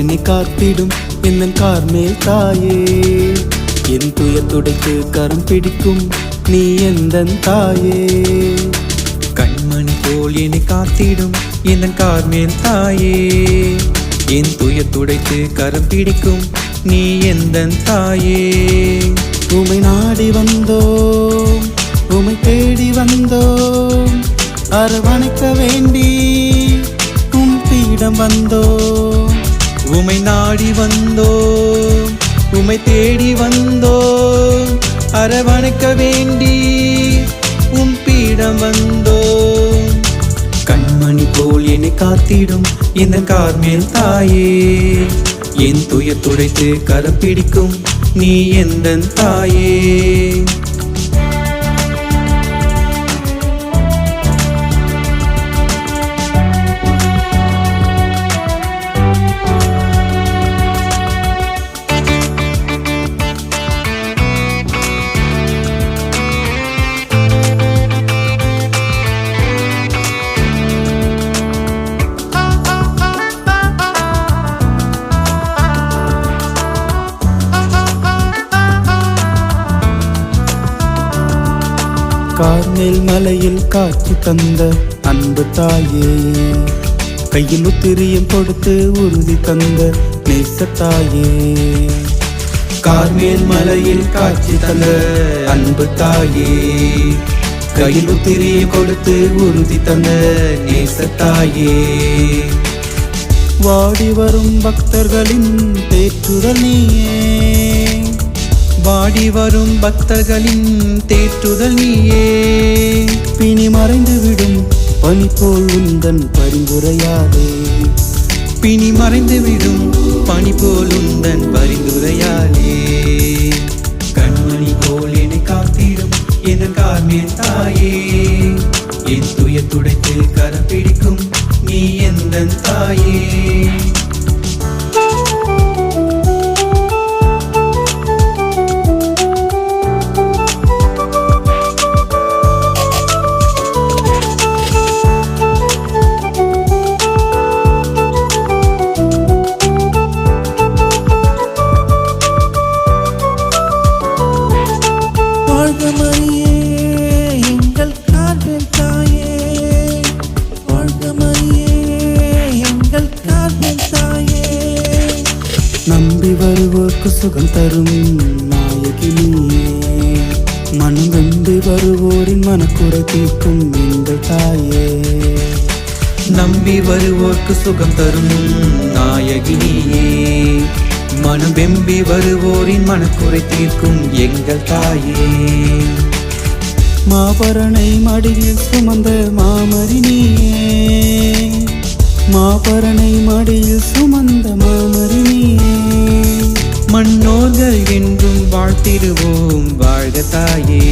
என்னை காத்திடும். என் கார்மேல் தாயே. என் துயர் துடைத்து கரம் பிடிக்கும். நீ எந்த தாயே. கண்மணி போல் என்னை காத்திடும். என் கார்மேல் தாயே. என் துயர் துடைத்து கரம் பிடிக்கும். நீ எந்த தாயே. உமை நாடி வந்தோம். உமை தேடி வந்தோம். அரவணைக்க வேண்டி உன் பீடம் வந்தோம். உமை நாடி வந்தோ உமை தேடி வந்தோ அரவணைக்க வேண்டி உம் பீடம் வந்தோ. கண்மணி போல் என்னை காத்திடும் இந்த கார்மேல் தாயே என் துயர் துடைத்து கரம் பிடிக்கும் நீ எந்த தாயே. கார்மேல் மலையில் காட்சி தந்த அன்பு தாயே. கையில் உத்திரியம் கொடுத்து உறுதி தந்த நேசத்தாயே கார்மேல் மலையில் காட்சி தந்த அன்பு தாயே. கையில் உத்திரியம் கொடுத்து உறுதி தந்த நேசத்தாயே வாடி வரும் பக்தர்களின் தேற்றுதல் நீயே. வாடி வரும் பக்தர்களின் தேற்றுதல் நீயே. பிணி மறைந்து விடும் பனி போல் உந்தன் பரிந்துரையாதே பிணி மறைந்து விடும் பனி போல் உந்தன் பரிந்துரையாலே. கண்மணி போல் என்னை காத்திடும் என் கார்மேல் தாயே. என் துயர் துடைத்து கரம் பிடிக்கும் நீ எந்த தாயே. எங்கள் தாயே நம்பி வருவோர்க்கு சுகம் தரும் நாயகி நீயே மனம் வெம்பி வருவோரின் மனக்குறை தீர்க்கும் எங்கள் தாயே. நம்பி வருவோர்க்கு சுகம் தரும் நாயகினியே. மனம் வெம்பி வருவோரின் மனக்குறை தீர்க்கும் எங்கள் தாயே. மாபரணை மடியில் சுமந்த மாமரி நீ ஆபரணை மடியில் சுமந்த மாமரி மன்னோர்கள் என்றும் வாழ்த்திடுவோம் வாழ்க தாயே.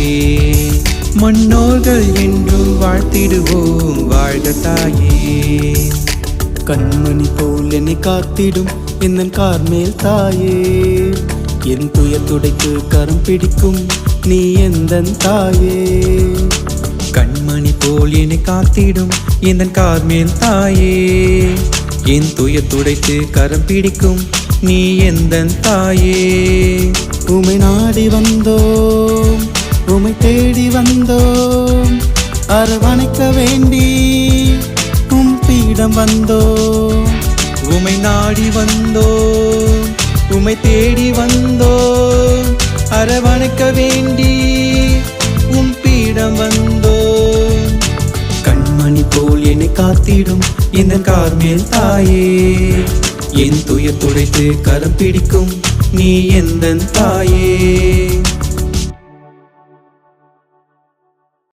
மன்னோர்கள் என்றும் வாழ்த்திடுவோம் வாழ்க தாயே. கண்மணி போல் என்னை காத்திடும் என் கார்மேல் தாயே. என் துயர் துடைத்து கரம் பிடிக்கும் நீ எந்த தாயே. கண்மணி போல் என்னை காத்திடும். என் கார்மேல் தாயே? என் துயர் துடைத்து கரம் பிடிக்கும். நீ எந்த தாயே? உமை நாடி வந்தோம். உமை தேடி வந்தோம். அரவணைக்க வேண்டி உம் பீடம் வந்தோம். உமை நாடி வந்தோம். உமை தேடி வந்தோம். அரவ காத்திடும் இந்த கார்மேல் தாயே என் துயர் துடைத்து கரம் பிடிக்கும். நீ எந்த தாயே?